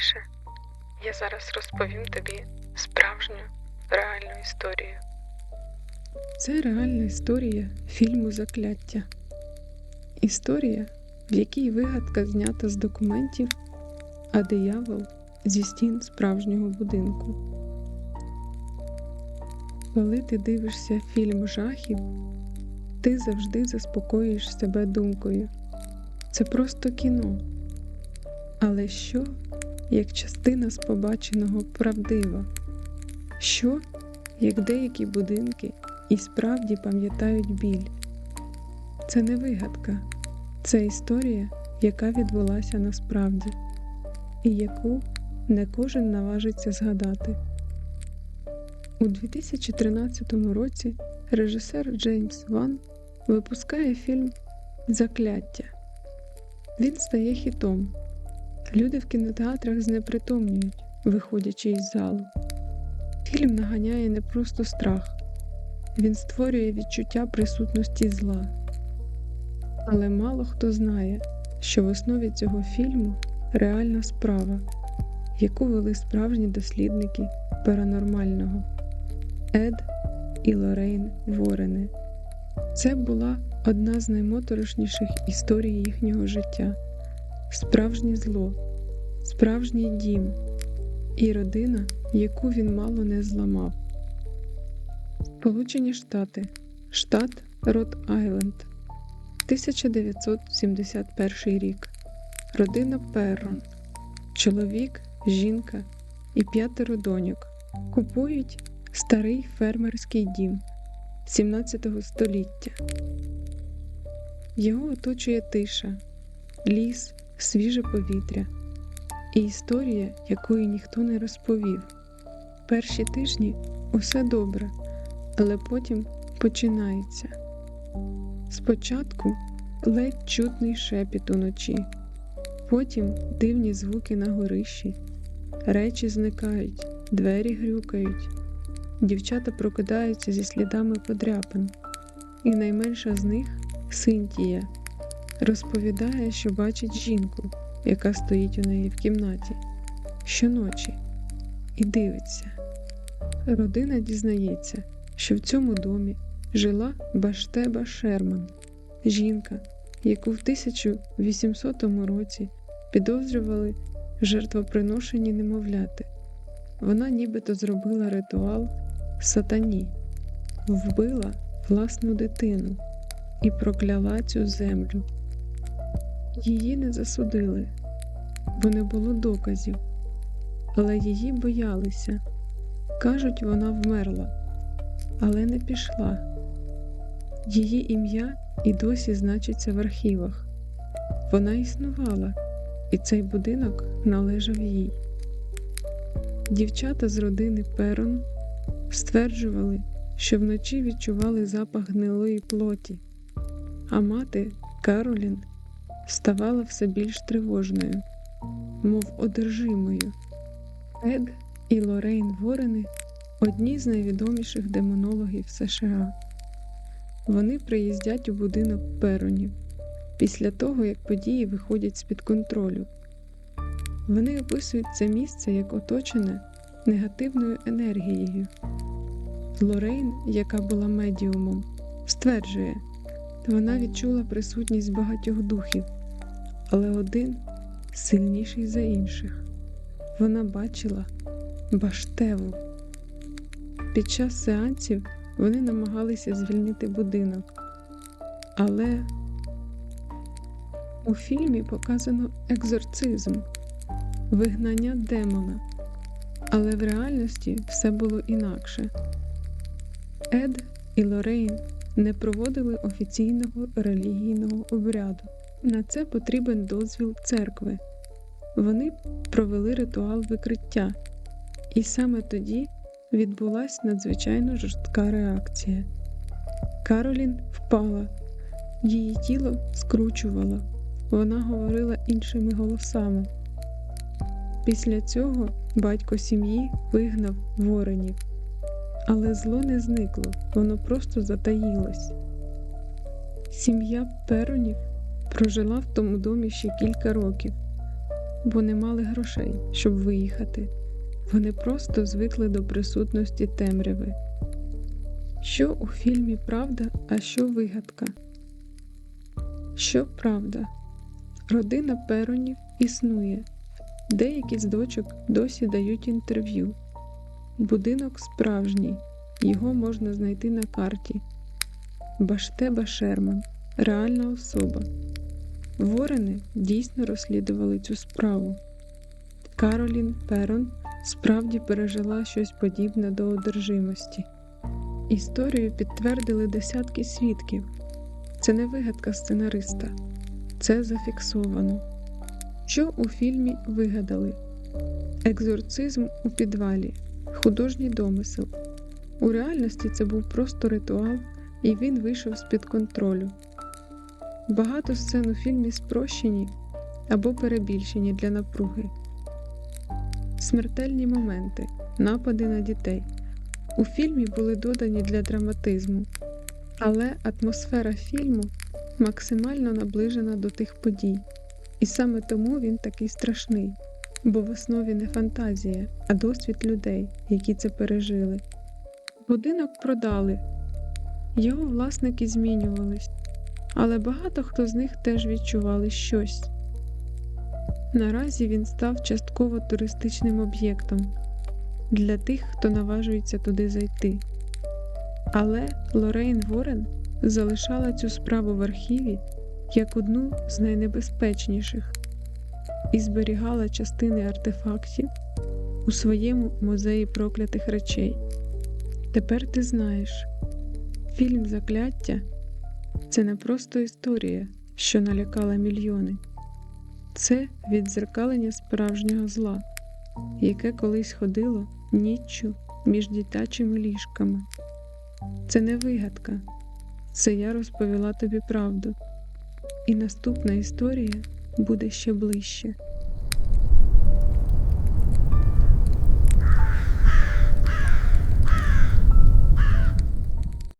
найцікавіше, я зараз розповім тобі справжню реальну історію. Це реальна історія фільму Закляття. Історія, в якій вигадка знята з документів, а диявол зі стін справжнього будинку. Коли ти дивишся фільм жахів, ти завжди заспокоюєш себе думкою. Це просто кіно. Але що, як частина з побаченого правдива? Що, як деякі будинки і справді пам'ятають біль? Це не вигадка, це історія, яка відбулася насправді, і яку не кожен наважиться згадати. У 2013 році режисер Джеймс Ван випускає фільм Закляття. Він стає хітом. Люди в кінотеатрах знепритомнюють, виходячи із залу. Фільм наганяє не просто страх, він створює відчуття присутності зла. Але мало хто знає, що в основі цього фільму реальна справа, яку вели справжні дослідники паранормального Ед і Лорейн Ворени. Це була одна з наймоторошніших історій їхнього життя справжнє зло, справжній дім і родина, яку він мало не зламав. Сполучені Штати, штат Рот Айленд, 1971 рік. Родина Перрон, чоловік, жінка і п'ятеро доньок купують старий фермерський дім 17 століття. Його оточує тиша, ліс, свіже повітря. І історія, якої ніхто не розповів. Перші тижні усе добре, але потім починається. Спочатку ледь чутний шепіт уночі, потім дивні звуки на горищі, речі зникають, двері грюкають, дівчата прокидаються зі слідами подряпин, і найменша з них Синтія розповідає, що бачить жінку, яка стоїть у неї в кімнаті щоночі і дивиться. Родина дізнається, що в цьому домі жила Баштеба Шерман, жінка, яку в 1800 році підозрювали в жертвоприношенні немовляти. Вона нібито зробила ритуал сатані, вбила власну дитину і прокляла цю землю. Її не засудили, бо не було доказів, але її боялися. Кажуть, вона вмерла, але не пішла. Її ім'я і досі значиться в архівах. Вона існувала, і цей будинок належав їй. Дівчата з родини Перон стверджували, що вночі відчували запах гнилої плоті, а мати Каролін ставала все більш тривожною, мов одержимою. Ед і Лорейн Ворени одні з найвідоміших демонологів США. Вони приїздять у будинок Перонів після того, як події виходять з-під контролю. Вони описують це місце як оточене негативною енергією. Лорейн, яка була медіумом, стверджує, вона відчула присутність багатьох духів, але один сильніший за інших. Вона бачила баштеву. Під час сеансів вони намагалися звільнити будинок, але у фільмі показано екзорцизм, вигнання демона, але в реальності все було інакше. Ед і Лорейн не проводили офіційного релігійного обряду. На це потрібен дозвіл церкви. Вони провели ритуал викриття, і саме тоді відбулася надзвичайно жорстка реакція. Каролін впала, її тіло скручувало, вона говорила іншими голосами. Після цього батько сім'ї вигнав воренів, але зло не зникло, воно просто затаїлось. Сім'я Перонів прожила в тому домі ще кілька років, бо не мали грошей, щоб виїхати. Вони просто звикли до присутності темряви. Що у фільмі правда, а що вигадка? Що правда? Родина Перонів існує. Деякі з дочок досі дають інтерв'ю. Будинок справжній, його можна знайти на карті. Баштеба Шерман реальна особа. Ворени дійсно розслідували цю справу. Каролін Перон справді пережила щось подібне до одержимості. Історію підтвердили десятки свідків. Це не вигадка сценариста, це зафіксовано. Що у фільмі вигадали? Екзорцизм у підвалі, художній домисел. У реальності це був просто ритуал, і він вийшов з-під контролю. Багато сцен у фільмі спрощені або перебільшені для напруги. Смертельні моменти, напади на дітей. У фільмі були додані для драматизму, але атмосфера фільму максимально наближена до тих подій. І саме тому він такий страшний, бо в основі не фантазія, а досвід людей, які це пережили. Будинок продали, його власники змінювались, але багато хто з них теж відчували щось. Наразі він став частково туристичним об'єктом для тих, хто наважується туди зайти. Але Лорейн Ворен залишала цю справу в архіві як одну з найнебезпечніших і зберігала частини артефактів у своєму музеї проклятих речей. Тепер ти знаєш, фільм Закляття це не просто історія, що налякала мільйони, це віддзеркалення справжнього зла, яке колись ходило ніччю між дитячими ліжками. Це не вигадка, це я розповіла тобі правду. І наступна історія буде ще ближче.